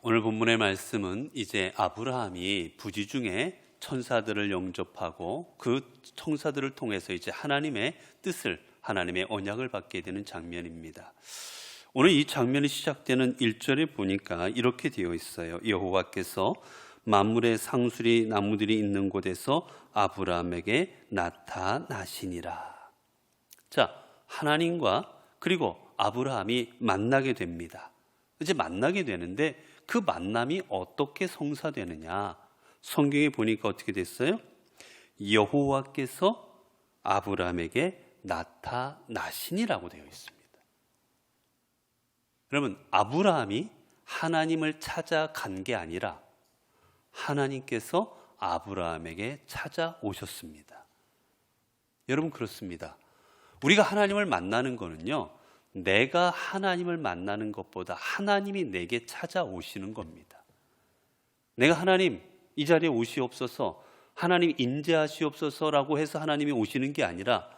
오늘 본문의 말씀은 이제 아브라함이 부지 중에 천사들을 영접하고 그 천사들을 통해서 이제 하나님의 뜻을 하나님의 언약을 받게 되는 장면입니다. 오늘 이 장면이 시작되는 1절에 보니까 이렇게 되어 있어요. 여호와께서 만물의 상수리 나무들이 있는 곳에서 아브라함에게 나타나시니라. 자, 하나님과 그리고 아브라함이 만나게 됩니다. 이제 만나게 되는데 그 만남이 어떻게 성사되느냐? 성경에 보니까 어떻게 됐어요? 여호와께서 아브라함에게 나타나시니라고 되어 있습니다. 여러분, 아브라함이 하나님을 찾아간 게 아니라 하나님께서 아브라함에게 찾아오셨습니다. 여러분, 그렇습니다. 우리가 하나님을 만나는 거는요, 내가 하나님을 만나는 것보다 하나님이 내게 찾아오시는 겁니다. 내가 하나님, 이 자리에 오시옵소서, 하나님 인재하시옵소서라고 해서 하나님이 오시는 게 아니라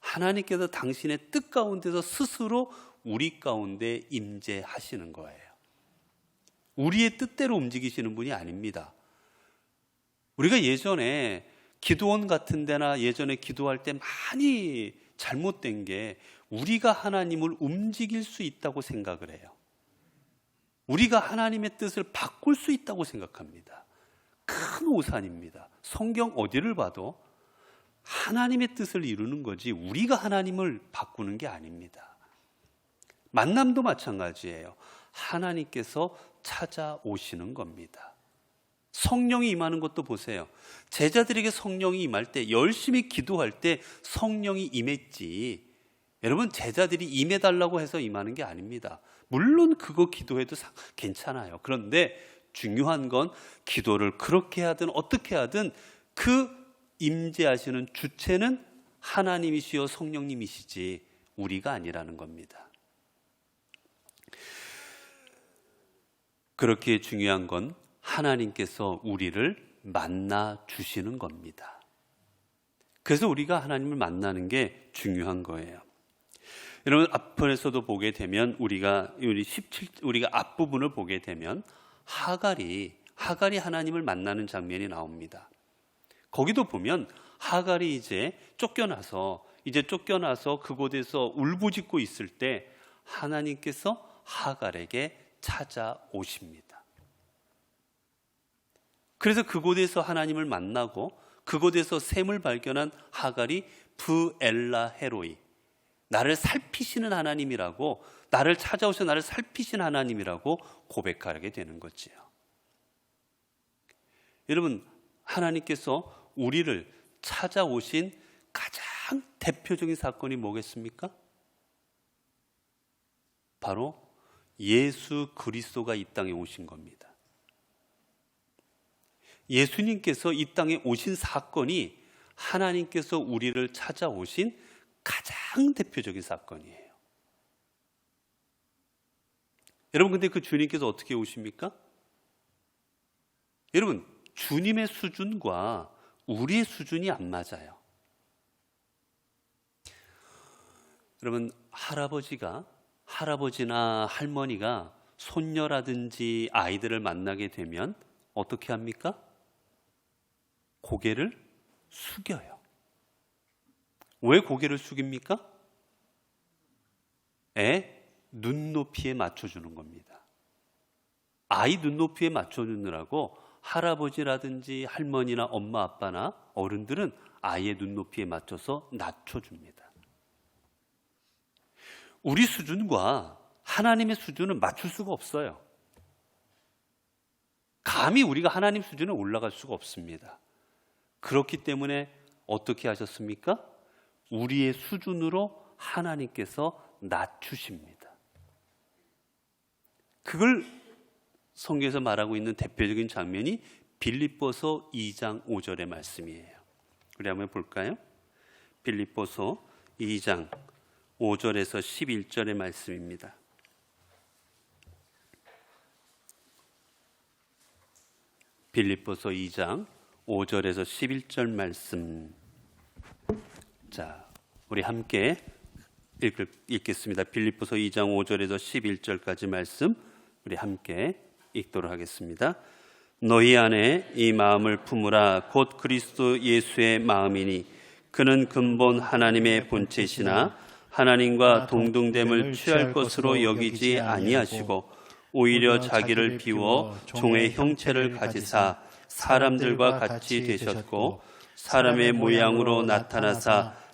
하나님께서 당신의 뜻 가운데서 스스로 우리 가운데 임재하시는 거예요. 우리의 뜻대로 움직이시는 분이 아닙니다. 우리가 예전에 기도원 같은 데나 예전에 기도할 때 많이 잘못된 게 우리가 하나님을 움직일 수 있다고 생각을 해요. 우리가 하나님의 뜻을 바꿀 수 있다고 생각합니다. 큰 오산입니다. 성경 어디를 봐도 하나님의 뜻을 이루는 거지 우리가 하나님을 바꾸는 게 아닙니다. 만남도 마찬가지예요. 하나님께서 찾아오시는 겁니다. 성령이 임하는 것도 보세요. 제자들에게 성령이 임할 때 열심히 기도할 때 성령이 임했지. 여러분 제자들이 임해달라고 해서 임하는 게 아닙니다. 물론 그거 기도해도 괜찮아요. 그런데 중요한 건 기도를 그렇게 하든 어떻게 하든 그 임재하시는 주체는 하나님이시여 성령님이시지 우리가 아니라는 겁니다. 그렇게 중요한 건 하나님께서 우리를 만나 주시는 겁니다. 그래서 우리가 하나님을 만나는 게 중요한 거예요. 여러분 앞편에서도 보게 되면 우리가 우리 17 우리가 앞부분을 보게 되면 하갈이 하갈이 하나님을 만나는 장면이 나옵니다. 거기도 보면 하갈이 이제 쫓겨나서 이제 쫓겨나서 그곳에서 울부짖고 있을 때 하나님께서 하갈에게 찾아오십니다. 그래서 그곳에서 하나님을 만나고 그곳에서 샘을 발견한 하갈이 부엘라 헤로이 나를 살피시는 하나님이라고 나를 찾아오셔 나를 살피신 하나님이라고 고백하게 되는 거지요. 여러분 하나님께서 우리를 찾아오신 가장 대표적인 사건이 뭐겠습니까? 바로 예수 그리스도가 이 땅에 오신 겁니다. 예수님께서 이 땅에 오신 사건이 하나님께서 우리를 찾아오신 가장 대표적인 사건이에요. 여러분, 근데 그 주님께서 어떻게 오십니까? 여러분, 주님의 수준과 우리의 수준이 안 맞아요. 여러분, 할아버지가, 할아버지나 할머니가 손녀라든지 아이들을 만나게 되면 어떻게 합니까? 고개를 숙여요. 왜 고개를 숙입니까? 애 눈높이에 맞춰주는 겁니다. 아이 눈높이에 맞춰주느라고 할아버지라든지 할머니나 엄마 아빠나 어른들은 아이의 눈높이에 맞춰서 낮춰줍니다. 우리 수준과 하나님의 수준은 맞출 수가 없어요. 감히 우리가 하나님 수준에 올라갈 수가 없습니다. 그렇기 때문에 어떻게 하셨습니까? 우리의 수준으로 하나님께서 낮추십니다. 그걸 성경에서 말하고 있는 대표적인 장면이 빌립보서 2장 5절의 말씀이에요. 우리 한번 볼까요? 빌립보서 2장 5절에서 11절의 말씀입니다. 빌립보서 2장 5절에서 11절 말씀. 자, 우리 함께 읽, 겠습니다 빌립보서 2장 5절에서 11절까지 말씀 우리 함께 읽도록 하겠습니다. 너희 안에 이 마음을 품으라 곧 그리스도 예수의 마음이니 그는 근본 하나님의 본체시나 하나님과 동등됨을 취할 것으로 여기지 아니하시고 오히려 자기를 비워 종의 형체를 가지사 사람들과 같이 되셨고 사람의 모양으로 나타나사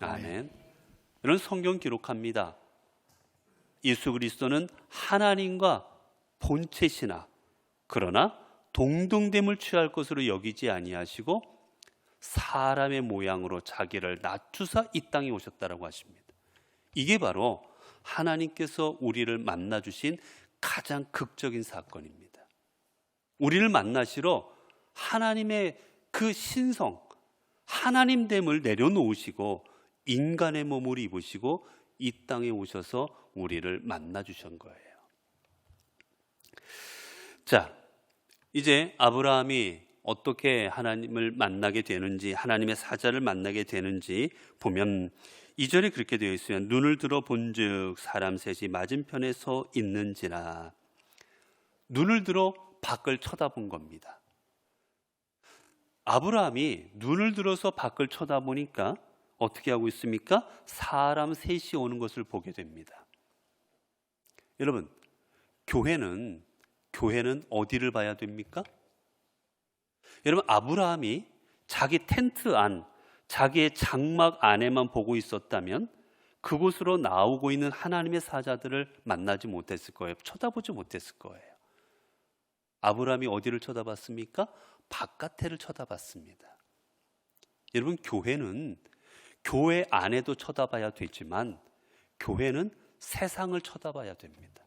아멘. 이런 성경 기록합니다. 예수 그리스도는 하나님과 본체시나 그러나 동등됨을 취할 것으로 여기지 아니하시고 사람의 모양으로 자기를 낮추사 이 땅에 오셨다라고 하십니다. 이게 바로 하나님께서 우리를 만나 주신 가장 극적인 사건입니다. 우리를 만나시러 하나님의 그 신성, 하나님됨을 내려놓으시고 인간의 몸을 입으시고 이 땅에 오셔서 우리를 만나 주신 거예요. 자, 이제 아브라함이 어떻게 하나님을 만나게 되는지, 하나님의 사자를 만나게 되는지 보면 이절에 그렇게 되어 있어요. 눈을 들어 본즉 사람 셋이 맞은편에 서 있는지라. 눈을 들어 밖을 쳐다본 겁니다. 아브라함이 눈을 들어서 밖을 쳐다보니까 어떻게 하고 있습니까? 사람 셋이 오는 것을 보게 됩니다. 여러분, 교회는 교회는 어디를 봐야 됩니까? 여러분, 아브라함이 자기 텐트 안, 자기의 장막 안에만 보고 있었다면 그곳으로 나오고 있는 하나님의 사자들을 만나지 못했을 거예요. 쳐다보지 못했을 거예요. 아브라함이 어디를 쳐다봤습니까? 바깥에를 쳐다봤습니다. 여러분, 교회는 교회 안에도 쳐다봐야 되지만 교회는 세상을 쳐다봐야 됩니다.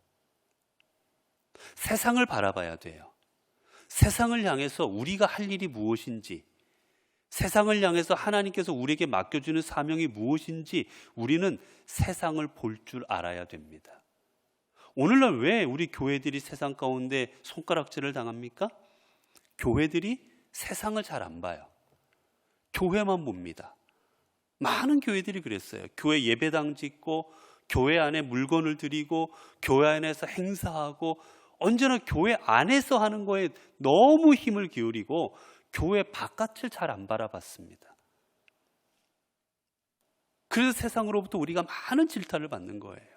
세상을 바라봐야 돼요. 세상을 향해서 우리가 할 일이 무엇인지, 세상을 향해서 하나님께서 우리에게 맡겨주는 사명이 무엇인지 우리는 세상을 볼 줄 알아야 됩니다. 오늘날 왜 우리 교회들이 세상 가운데 손가락질을 당합니까? 교회들이 세상을 잘 안 봐요. 교회만 봅니다. 많은 교회들이 그랬어요. 교회 예배당 짓고 교회 안에 물건을 드리고 교회 안에서 행사하고 언제나 교회 안에서 하는 거에 너무 힘을 기울이고 교회 바깥을 잘 안 바라봤습니다. 그래서 세상으로부터 우리가 많은 질타를 받는 거예요.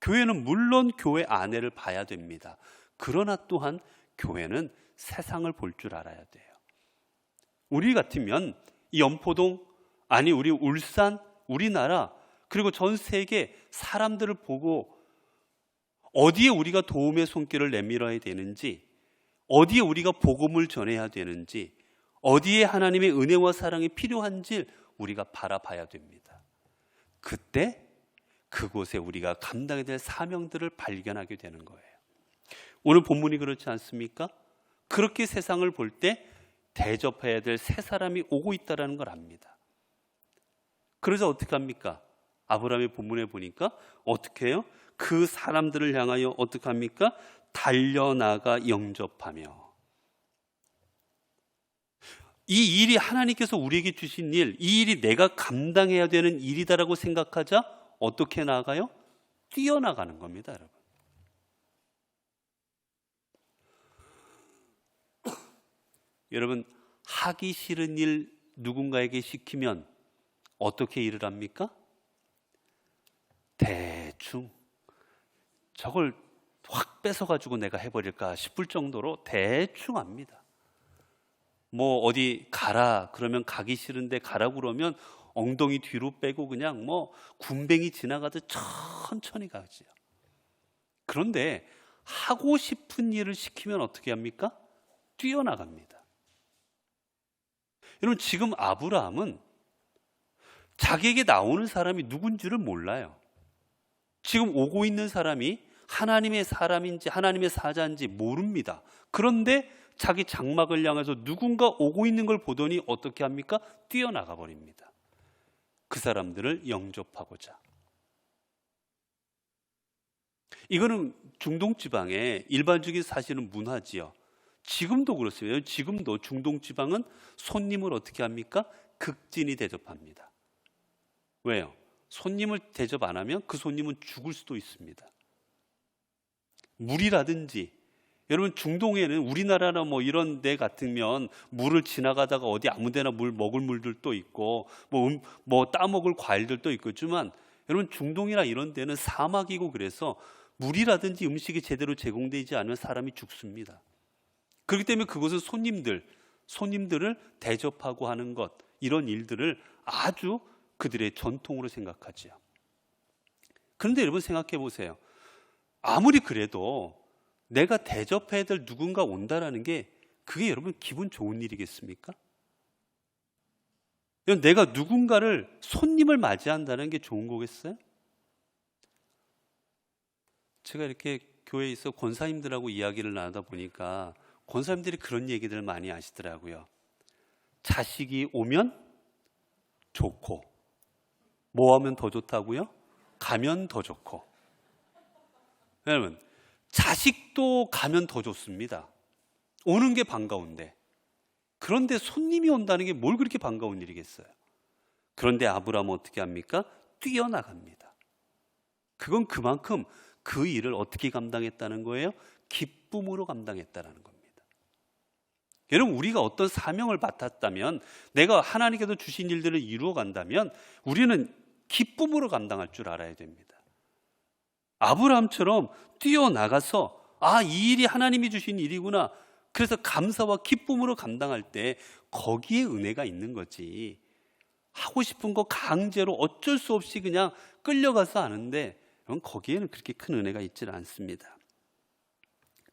교회는 물론 교회 안에를 봐야 됩니다. 그러나 또한 교회는 세상을 볼 줄 알아야 돼요. 우리 같으면 이 연포동 아니 우리 울산 우리나라 그리고 전 세계 사람들을 보고 어디에 우리가 도움의 손길을 내밀어야 되는지 어디에 우리가 복음을 전해야 되는지 어디에 하나님의 은혜와 사랑이 필요한지 우리가 바라봐야 됩니다. 그때 그곳에 우리가 감당해야 될 사명들을 발견하게 되는 거예요. 오늘 본문이 그렇지 않습니까? 그렇게 세상을 볼 때 대접해야 될새 사람이 오고 있다라는 걸 압니다. 그래서 어떻게 합니까? 아브라함의 본문에 보니까 어떻게 해요? 그 사람들을 향하여 어떻게 합니까? 달려나가 영접하며 이 일이 하나님께서 우리에게 주신 일, 이 일이 내가 감당해야 되는 일이다라고 생각하자 어떻게 나가요? 뛰어나가는 겁니다, 여러분. 여러분 하기 싫은 일 누군가에게 시키면 어떻게 일을 합니까? 대충 저걸 확 뺏어가지고 내가 해버릴까 싶을 정도로 대충 합니다. 뭐 어디 가라 그러면 가기 싫은데 가라 그러면 엉덩이 뒤로 빼고 그냥 뭐 군뱅이 지나가듯 천천히 가지요. 그런데 하고 싶은 일을 시키면 어떻게 합니까? 뛰어나갑니다. 여러분 지금 아브라함은 자기에게 나오는 사람이 누군지를 몰라요. 지금 오고 있는 사람이 하나님의 사람인지 하나님의 사자인지 모릅니다. 그런데 자기 장막을 향해서 누군가 오고 있는 걸 보더니 어떻게 합니까? 뛰어나가 버립니다. 그 사람들을 영접하고자. 이거는 중동 지방의 일반적인 사실은 문화지요. 지금도 그렇습니다. 지금도 중동 지방은 손님을 어떻게 합니까? 극진히 대접합니다. 왜요? 손님을 대접 안 하면 그 손님은 죽을 수도 있습니다. 물이라든지 여러분 중동에는 우리나라나 뭐 이런 데 같으면 물을 지나가다가 어디 아무데나 물 먹을 물들도 있고 뭐, 음, 뭐 따먹을 과일들도 있겠지만 여러분 중동이나 이런 데는 사막이고 그래서 물이라든지 음식이 제대로 제공되지 않으면 사람이 죽습니다. 그렇기 때문에 그곳은 손님들, 손님들을 대접하고 하는 것 이런 일들을 아주 그들의 전통으로 생각하지요. 그런데 여러분 생각해 보세요. 아무리 그래도 내가 대접해야 될 누군가 온다라는 게 그게 여러분 기분 좋은 일이겠습니까? 내가 누군가를 손님을 맞이한다는 게 좋은 거겠어요? 제가 이렇게 교회에 있어 권사님들하고 이야기를 나누다 보니까 권사님들이 그런 얘기들 많이 하시더라고요. 자식이 오면 좋고, 뭐 하면 더 좋다고요? 가면 더 좋고. 여러분, 자식도 가면 더 좋습니다. 오는 게 반가운데. 그런데 손님이 온다는 게 뭘 그렇게 반가운 일이겠어요? 그런데 아브라함은 어떻게 합니까? 뛰어나갑니다. 그건 그만큼 그 일을 어떻게 감당했다는 거예요? 기쁨으로 감당했다는 겁니다. 여러분, 우리가 어떤 사명을 맡았다면, 내가 하나님께서 주신 일들을 이루어 간다면, 우리는 기쁨으로 감당할 줄 알아야 됩니다. 아브라함처럼 뛰어나가서, 아, 이 일이 하나님이 주신 일이구나. 그래서 감사와 기쁨으로 감당할 때, 거기에 은혜가 있는 거지. 하고 싶은 거 강제로 어쩔 수 없이 그냥 끌려가서 하는데, 거기에는 그렇게 큰 은혜가 있질 않습니다.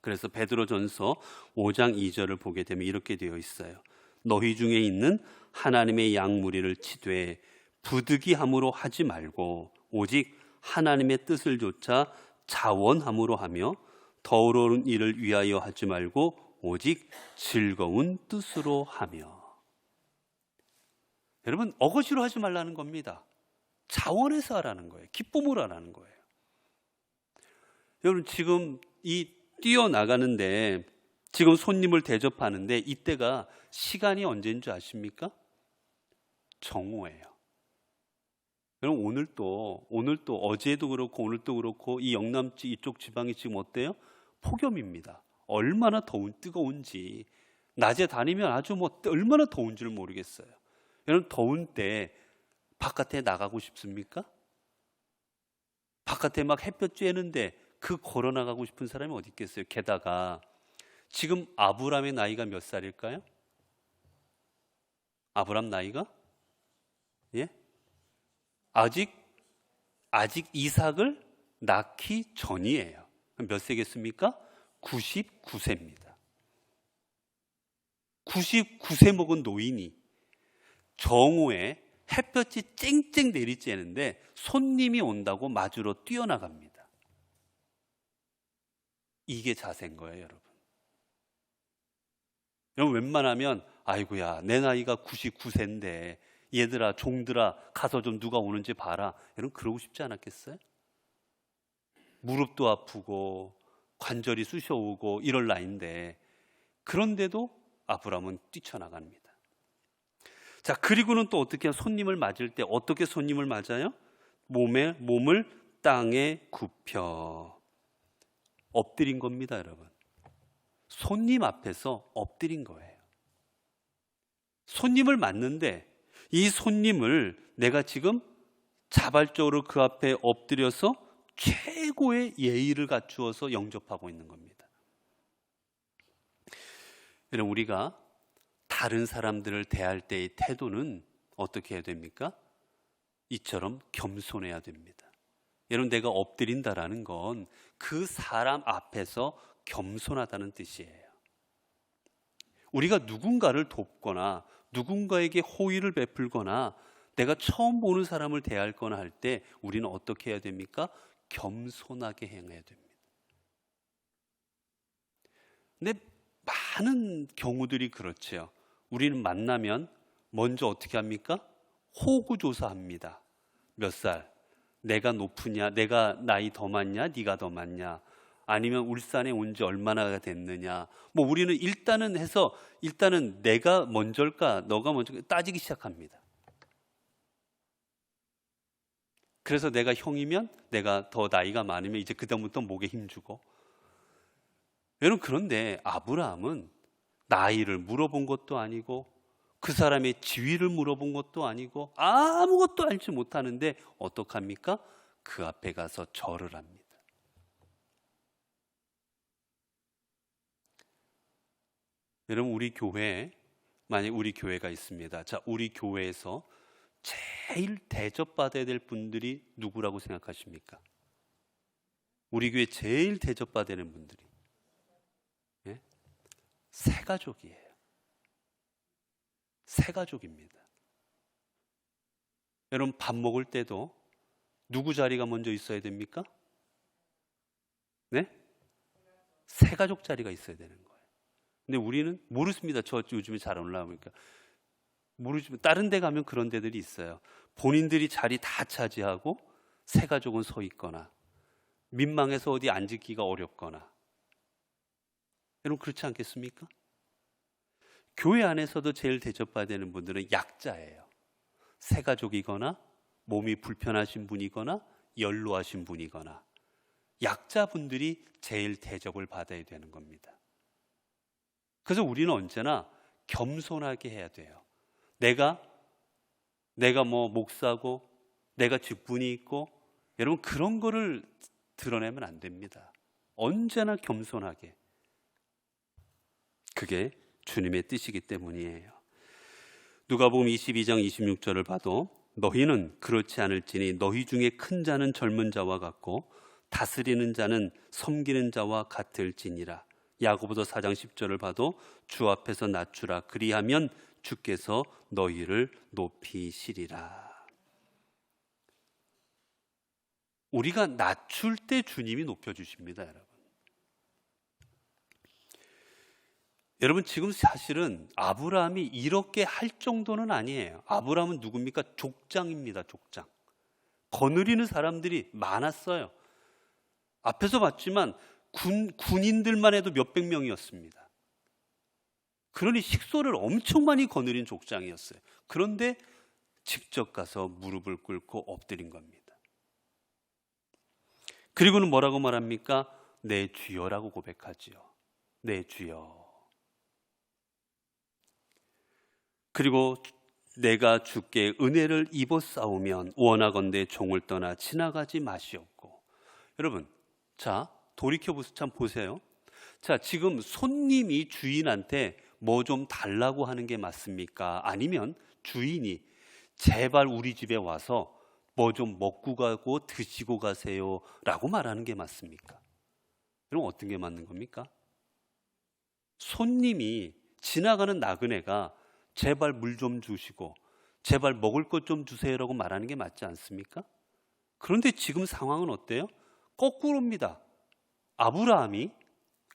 그래서 베드로전서 5장 2절을 보게 되면 이렇게 되어 있어요. 너희 중에 있는 하나님의 양무리를 치되 부득이함으로 하지 말고 오직 하나님의 뜻을 조차 자원함으로 하며 더러운 일을 위하여 하지 말고 오직 즐거운 뜻으로 하며 여러분 어거지로 하지 말라는 겁니다. 자원해서 하라는 거예요. 기쁨으로 하라는 거예요. 여러분 지금 이 뛰어나가는데 지금 손님을 대접하는데 이때가 시간이 언제인 줄 아십니까? 정오예요. 여러분 오늘 또 오늘 또 어제도 그렇고 오늘도 그렇고 이 영남 지 이쪽 지방이 지금 어때요? 폭염입니다. 얼마나 더운 뜨거운지 낮에 다니면 아주 뭐 얼마나 더운지를 모르겠어요. 여러분 더운 때 바깥에 나가고 싶습니까? 바깥에 막 햇볕 쬐는데 그 걸어 나가고 싶은 사람이 어디 있겠어요? 게다가 지금 아브람의 나이가 몇 살일까요? 아브람 나이가 예? 아직 아직 이삭을 낳기 전이에요. 몇 세겠습니까? 99세입니다. 99세 먹은 노인이 정오에 햇볕이 쨍쨍 내리쬐는데 손님이 온다고 마주로 뛰어나갑니다. 이게 자세인 거예요, 여러분. 여러분 웬만하면 아이고야 내 나이가 99세인데 얘들아 종들아 가서 좀 누가 오는지 봐라. 여러분 그러고 싶지 않았겠어요? 무릎도 아프고 관절이 쑤셔오고 이럴 나이인데 그런데도 아브라함은 뛰쳐나갑니다. 자 그리고는 또 어떻게 손님을 맞을 때 어떻게 손님을 맞아요? 몸에 몸을 땅에 굽혀 엎드린 겁니다, 여러분. 손님 앞에서 엎드린 거예요. 손님을 맞는데 이 손님을 내가 지금 자발적으로 그 앞에 엎드려서 최고의 예의를 갖추어서 영접하고 있는 겁니다. 여러분, 우리가 다른 사람들을 대할 때의 태도는 어떻게 해야 됩니까? 이처럼 겸손해야 됩니다. 여러분, 내가 엎드린다라는 건 그 사람 앞에서 겸손하다는 뜻이에요. 우리가 누군가를 돕거나 누군가에게 호의를 베풀거나 내가 처음 보는 사람을 대할 거나 할 때 우리는 어떻게 해야 됩니까? 겸손하게 행해야 됩니다. 근데 많은 경우들이 그렇지요. 우리는 만나면 먼저 어떻게 합니까? 호구조사합니다. 몇 살? 내가 높으냐? 내가 나이 더 많냐? 네가 더 많냐? 아니면 울산에 온 지 얼마나 됐느냐? 뭐 우리는 일단은 해서 일단은 내가 먼저일까? 너가 먼저 따지기 시작합니다. 그래서 내가 형이면 내가 더 나이가 많으면 이제 그다음부터 목에 힘주고 여러분 그런데 아브라함은 나이를 물어본 것도 아니고 그 사람의 지위를 물어본 것도 아니고 아무것도 알지 못하는데 어떡합니까? 그 앞에 가서 절을 합니다. 여러분 우리 교회에 만약 우리 교회가 있습니다. 자, 우리 교회에서 제일 대접받아야 될 분들이 누구라고 생각하십니까? 우리 교회 제일 대접받아야 되는 분들이 예? 새 가족이에요. 새 가족입니다. 여러분 밥 먹을 때도 누구 자리가 먼저 있어야 됩니까? 네? 새 가족 자리가 있어야 되는 거예요. 근데 우리는 모르습니다. 저 요즘에 잘 올라오니까 모르지만 다른 데 가면 그런 데들이 있어요. 본인들이 자리 다 차지하고 새 가족은 서 있거나 민망해서 어디 앉기가 어렵거나 여러분 그렇지 않겠습니까? 교회 안에서도 제일 대접받아야 되는 분들은 약자예요. 새 가족이거나 몸이 불편하신 분이거나 연로하신 분이거나 약자분들이 제일 대접을 받아야 되는 겁니다. 그래서 우리는 언제나 겸손하게 해야 돼요. 내가 내가 뭐 목사고 내가 직분이 있고 여러분 그런 거를 드러내면 안 됩니다. 언제나 겸손하게. 그게 주님의 뜻이기 때문이에요. 누가복음 22장 26절을 봐도 너희는 그렇지 않을지니 너희 중에 큰 자는 젊은 자와 같고 다스리는 자는 섬기는 자와 같을지니라. 야고보서 4장 10절을 봐도 주 앞에서 낮추라 그리하면 주께서 너희를 높이시리라. 우리가 낮출 때 주님이 높여 주십니다, 여러분. 여러분 지금 사실은 아브라함이 이렇게 할 정도는 아니에요. 아브라함은 누굽니까? 족장입니다, 족장. 거느리는 사람들이 많았어요. 앞에서 봤지만 군, 군인들만 해도 몇백 명이었습니다. 그러니 식소를 엄청 많이 거느린 족장이었어요. 그런데 직접 가서 무릎을 꿇고 엎드린 겁니다. 그리고는 뭐라고 말합니까? 내 주여라고 고백하지요. 내 주여. 그리고 내가 주께 은혜를 입어 싸우면 원하건대 종을 떠나 지나가지 마시옵고. 여러분, 자, 돌이켜 보세요. 자, 지금 손님이 주인한테 뭐 좀 달라고 하는 게 맞습니까? 아니면 주인이 제발 우리 집에 와서 뭐 좀 먹고 가고 드시고 가세요 라고 말하는 게 맞습니까? 그럼 어떤 게 맞는 겁니까? 손님이 지나가는 나그네가 제발 물 좀 주시고 제발 먹을 것 좀 주세요라고 말하는 게 맞지 않습니까? 그런데 지금 상황은 어때요? 거꾸로입니다. 아브라함이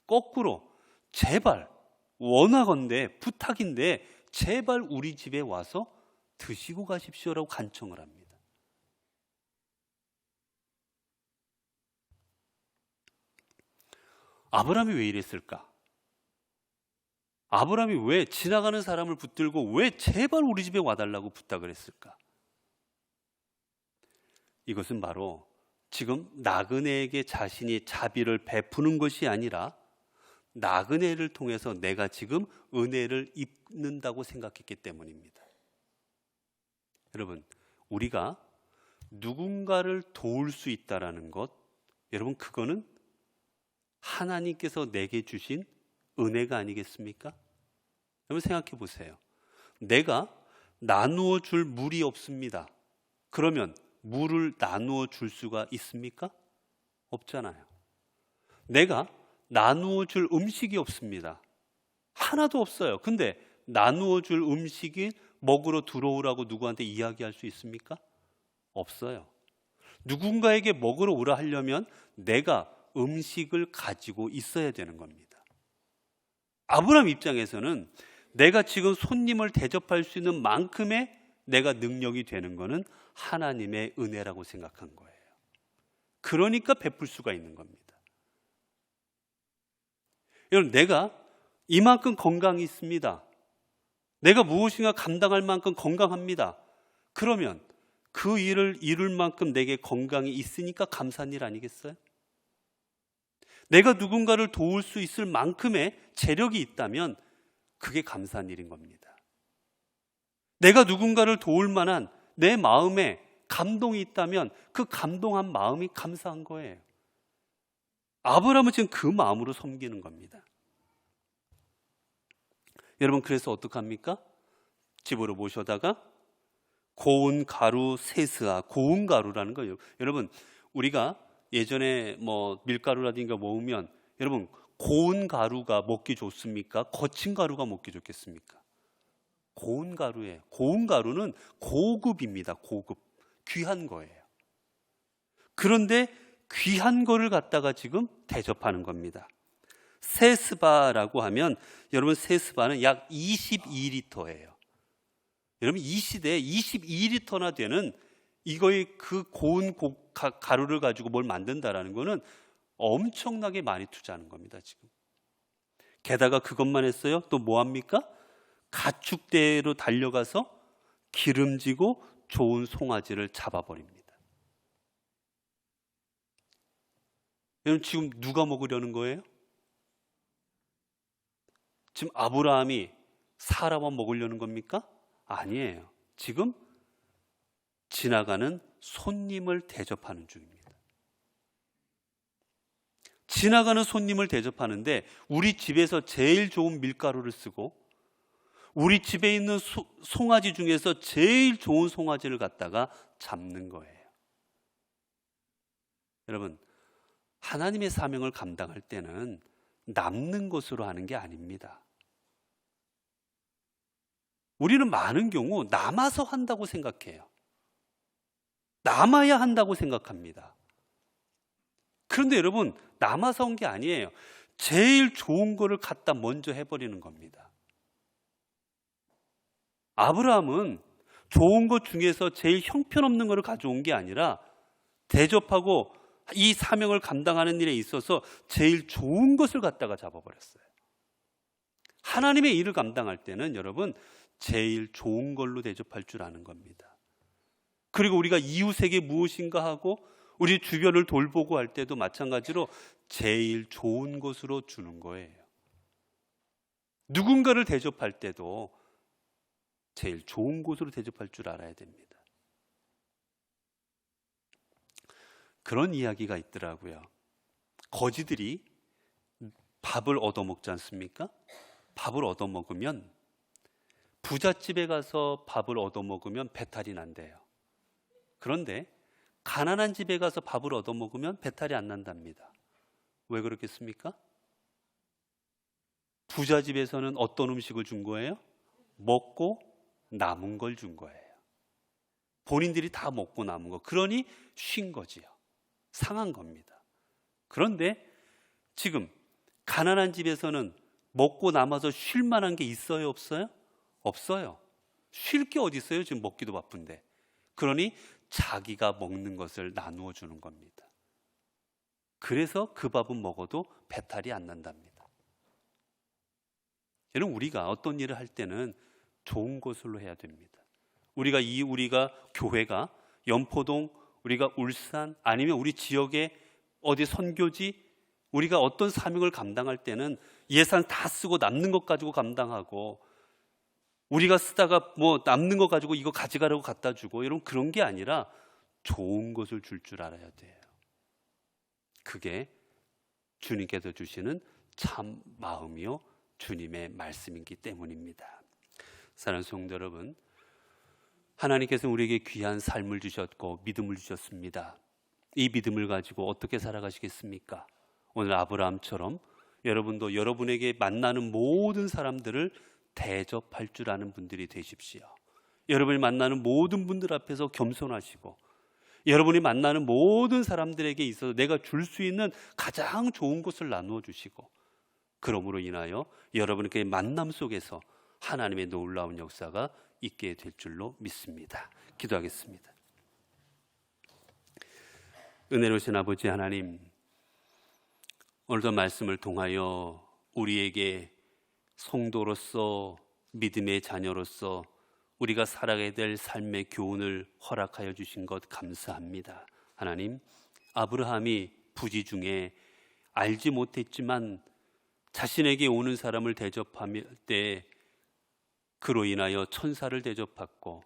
거꾸로 제발 원하건대 부탁인데 제발 우리 집에 와서 드시고 가십시오라고 간청을 합니다. 아브라함이 왜 이랬을까? 아브라함이 왜 지나가는 사람을 붙들고 왜 제발 우리 집에 와달라고 부탁을 했을까? 이것은 바로 지금 나그네에게 자신이 자비를 베푸는 것이 아니라 나그네를 통해서 내가 지금 은혜를 입는다고 생각했기 때문입니다. 여러분, 우리가 누군가를 도울 수 있다라는 것, 여러분 그거는 하나님께서 내게 주신 은혜가 아니겠습니까? 여러분 생각해 보세요. 내가 나누어 줄 물이 없습니다. 그러면 물을 나누어 줄 수가 있습니까? 없잖아요. 내가 나누어 줄 음식이 없습니다. 하나도 없어요. 근데 나누어 줄 음식이 먹으러 들어오라고 누구한테 이야기할 수 있습니까? 없어요. 누군가에게 먹으러 오라 하려면 내가 음식을 가지고 있어야 되는 겁니다. 아브라함 입장에서는 내가 지금 손님을 대접할 수 있는 만큼의 내가 능력이 되는 거는 하나님의 은혜라고 생각한 거예요. 그러니까 베풀 수가 있는 겁니다. 여러분, 내가 이만큼 건강이 있습니다. 내가 무엇인가 감당할 만큼 건강합니다. 그러면 그 일을 이룰 만큼 내게 건강이 있으니까 감사한 일 아니겠어요? 내가 누군가를 도울 수 있을 만큼의 재력이 있다면 그게 감사한 일인 겁니다. 내가 누군가를 도울 만한 내 마음에 감동이 있다면 그 감동한 마음이 감사한 거예요. 아브라함은 지금 그 마음으로 섬기는 겁니다. 여러분 그래서 어떡합니까? 집으로 모셔다가 고운 가루 세스아 고운 가루라는 거예요. 여러분 우리가 예전에 뭐 밀가루라든가 모으면 여러분 고운 가루가 먹기 좋습니까? 거친 가루가 먹기 좋겠습니까? 고운 가루에 고운 가루는 고급입니다. 고급 귀한 거예요. 그런데 귀한 거를 갖다가 지금 대접하는 겁니다. 세스바라고 하면 여러분 세스바는 약 22리터예요. 여러분 이 시대에 22리터나 되는 이거의 그 고운 고, 가, 가루를 가지고 뭘 만든다라는 거는 엄청나게 많이 투자하는 겁니다, 지금. 게다가 그것만 했어요. 또 뭐 합니까? 가축대로 달려가서 기름지고 좋은 송아지를 잡아버립니다. 여러분 지금 누가 먹으려는 거예요? 지금 아브라함이 사람만 먹으려는 겁니까? 아니에요. 지금 지나가는 손님을 대접하는 중입니다. 지나가는 손님을 대접하는데 우리 집에서 제일 좋은 밀가루를 쓰고 우리 집에 있는 소, 송아지 중에서 제일 좋은 송아지를 갖다가 잡는 거예요. 여러분, 하나님의 사명을 감당할 때는 남는 것으로 하는 게 아닙니다. 우리는 많은 경우 남아서 한다고 생각해요. 남아야 한다고 생각합니다. 그런데 여러분, 남아서 온 게 아니에요. 제일 좋은 거를 갖다 먼저 해버리는 겁니다. 아브라함은 좋은 것 중에서 제일 형편없는 것을 가져온 게 아니라 대접하고 이 사명을 감당하는 일에 있어서 제일 좋은 것을 갖다가 잡아버렸어요. 하나님의 일을 감당할 때는 여러분 제일 좋은 걸로 대접할 줄 아는 겁니다. 그리고 우리가 이웃에게 무엇인가 하고 우리 주변을 돌보고 할 때도 마찬가지로 제일 좋은 것으로 주는 거예요. 누군가를 대접할 때도 제일 좋은 곳으로 대접할 줄 알아야 됩니다. 그런 이야기가 있더라고요. 거지들이 밥을 얻어먹지 않습니까? 밥을 얻어먹으면 부잣집에 가서 밥을 얻어먹으면 배탈이 난대요. 그런데 가난한 집에 가서 밥을 얻어먹으면 배탈이 안 난답니다. 왜 그렇겠습니까? 부자 집에서는 어떤 음식을 준 거예요? 먹고 남은 걸 준 거예요. 본인들이 다 먹고 남은 거. 그러니 쉰 거지요. 상한 겁니다. 그런데 지금 가난한 집에서는 먹고 남아서 쉴 만한 게 있어요, 없어요? 없어요. 쉴 게 어디 있어요? 지금 먹기도 바쁜데. 그러니 자기가 먹는 것을 나누어 주는 겁니다. 그래서 그 밥은 먹어도 배탈이 안 난답니다. 여러분 우리가 어떤 일을 할 때는 좋은 것으로 해야 됩니다. 우리가 이 우리가 교회가 연포동, 우리가 울산 아니면 우리 지역에 어디 선교지 우리가 어떤 사명을 감당할 때는 예산 다 쓰고 남는 것 가지고 감당하고 우리가 쓰다가 뭐 남는 거 가지고 이거 가져가라고 갖다 주고 이런 그런 게 아니라 좋은 것을 줄줄 알아야 돼요. 그게 주님께서 주시는 참 마음이요 주님의 말씀이기 때문입니다. 사랑하는 성도 여러분, 하나님께서 우리에게 귀한 삶을 주셨고 믿음을 주셨습니다. 이 믿음을 가지고 어떻게 살아가시겠습니까? 오늘 아브라함처럼 여러분도 여러분에게 만나는 모든 사람들을 대접할 줄 아는 분들이 되십시오. 여러분이 만나는 모든 분들 앞에서 겸손하시고 여러분이 만나는 모든 사람들에게 있어서 내가 줄 수 있는 가장 좋은 것을 나누어 주시고 그러므로 인하여 여러분께 만남 속에서 하나님의 놀라운 역사가 있게 될 줄로 믿습니다. 기도하겠습니다. 은혜로우신 아버지 하나님, 오늘도 말씀을 통하여 우리에게 성도로서 믿음의 자녀로서 우리가 살아가야 될 삶의 교훈을 허락하여 주신 것 감사합니다. 하나님, 아브라함이 부지 중에 알지 못했지만 자신에게 오는 사람을 대접할 때 그로 인하여 천사를 대접받고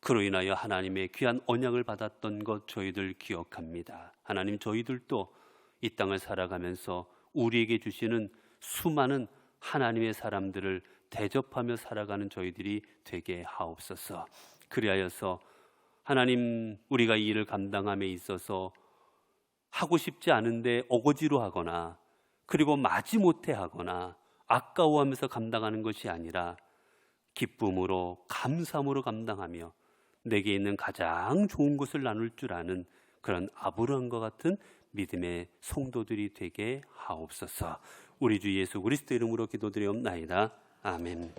그로 인하여 하나님의 귀한 언약을 받았던 것 저희들 기억합니다. 하나님 저희들도 이 땅을 살아가면서 우리에게 주시는 수많은 하나님의 사람들을 대접하며 살아가는 저희들이 되게 하옵소서. 그리하여서 하나님 우리가 이 일을 감당함에 있어서 하고 싶지 않은데 어거지로 하거나 그리고 마지 못해 하거나 아까워하면서 감당하는 것이 아니라 기쁨으로 감사함으로 감당하며 내게 있는 가장 좋은 것을 나눌 줄 아는 그런 아브라함과 같은 믿음의 성도들이 되게 하옵소서. 우리 주 예수 그리스도 이름으로 기도드리옵나이다. 아멘.